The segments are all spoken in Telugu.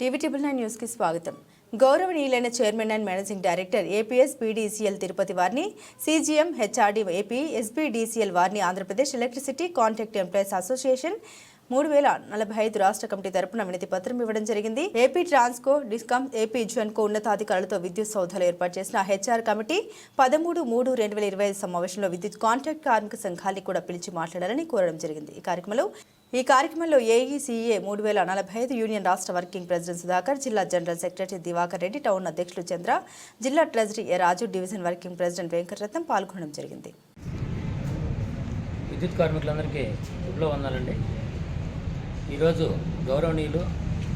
టీవీ ట్రిపుల్ నైన్ న్యూస్కి స్వాగతం. గౌరవనీయులైన chairman and managing director APS PDCL Tirupati వారిని సీజీఎం హెచ్ఆర్డీ ఏపీ ఎస్బీడీసీఎల్ వారిని Andhra Pradesh electricity contract employees association మూడు వేల నలభై ఐదు రాష్ట్ర కమిటీ తరపున వినతి పత్రం ఇవ్వడం జరిగింది. ఏపీ ట్రాన్స్కో డిస్కామ్ ఏపీ జోన్కో ఉన్నతాధికారులతో విద్యుత్ సౌధాలు ఏర్పాటు చేసిన హెచ్ఆర్ కమిటీ పదమూడు మూడు రెండు వేల ఇరవై ఐదు సమావేశంలో విద్యుత్ కాంట్రాక్ట్ కార్మిక సంఘాన్ని కూడా పిలిచి మాట్లాడాలని కోరడం జరిగింది. ఈ కార్యక్రమంలో ఈ కార్యక్రమంలో ఏఈసీఏ మూడు వేల నలభై ఐదు యూనియన్ రాష్ట్ర వర్కింగ్ ప్రెసిడెంట్ సుధాకర్ జిల్లా general secretary Divakar Reddy town అధ్యక్షులు చంద్ర జిల్లా treasury A Raju division working president Venkataratnam పాల్గొనడం జరిగింది. విద్యుత్ కార్మికులందరికీ వందాలండి ఈరోజు గౌరవనీయులు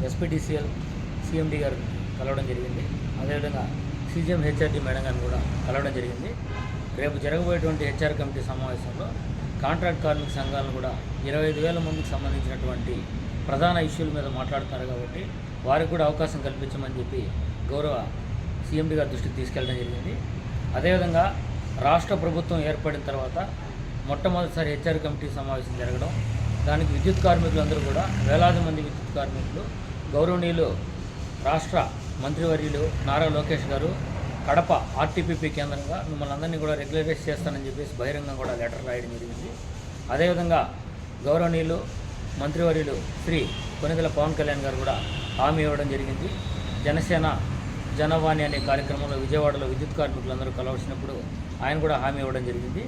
ఎస్పీడీసీఎల్ సిఎండి గారు కలవడం జరిగింది. అదేవిధంగా సీజీఎం హెచ్ఆర్డి మేడం గారిని కూడా కలవడం జరిగింది. రేపు జరగబోయేటువంటి హెచ్ఆర్ కమిటీ సమావేశంలో కాంట్రాక్ట్ కార్మిక సంఘాలను కూడా ఇరవై ఐదు వేల మందికి సంబంధించినటువంటి ప్రధాన ఇష్యూల మీద మాట్లాడుతున్నారు కాబట్టి వారికి కూడా అవకాశం కల్పించమని చెప్పి గౌరవ సీఎండి గారి దృష్టికి తీసుకెళ్ళడం జరిగింది. అదేవిధంగా రాష్ట్ర ప్రభుత్వం ఏర్పడిన తర్వాత మొట్టమొదటిసారి హెచ్ఆర్ కమిటీ సమావేశం జరగడం దానికి విద్యుత్ కార్మికులందరూ కూడా వేలాది మంది విద్యుత్ కార్మికులు గౌరవనీయులు రాష్ట్ర మంత్రివర్యులు నారా లోకేష్ గారు కడప ఆర్టీపీపీ కేంద్రంగా మిమ్మల్ని అందరినీ కూడా రెగ్యులరైజ్ చేస్తానని చెప్పేసి బహిరంగంగా కూడా లెటర్ రాయడం జరిగింది. అదేవిధంగా గౌరవనీయులు మంత్రివర్యులు శ్రీ కొనిదెల పవన్ కళ్యాణ్ గారు కూడా హామీ ఇవ్వడం జరిగింది. జనసేన జనవాణి అనే కార్యక్రమంలో విజయవాడలో విద్యుత్ కార్మికులందరూ కలవచ్చినప్పుడు ఆయన కూడా హామీ ఇవ్వడం జరిగింది.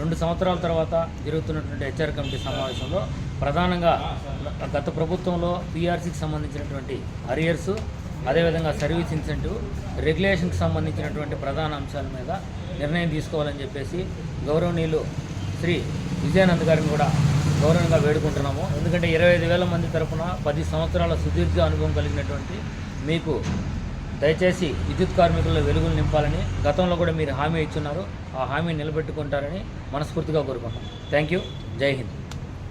రెండు సంవత్సరాల తర్వాత జరుగుతున్నటువంటి హెచ్ఆర్ కమిటీ సమావేశంలో ప్రధానంగా గత ప్రభుత్వంలో పీఆర్సీకి సంబంధించినటువంటి అరియర్స్ అదేవిధంగా సర్వీస్ ఇన్సెంటివ్ రెగ్యులేషన్కి సంబంధించినటువంటి ప్రధాన అంశాల మీద నిర్ణయం తీసుకోవాలని చెప్పేసి గౌరవనీయులు శ్రీ విజయానంద్ గారిని కూడా గౌరవంగా వేడుకుంటున్నాము. ఎందుకంటే ఇరవై ఐదు వేల మంది తరఫున పది సంవత్సరాల సుదీర్ఘ అనుభవం కలిగినటువంటి మీకు దయచేసి విద్యుత్ కార్మికుల వెలుగులు నింపాలని గతంలో కూడా మీరు హామీ ఇచ్చున్నారు. ఆ హామీ నిలబెట్టుకుంటారని మనస్ఫూర్తిగా కోరుకుంటున్నాం. Thank you. జై హింద్.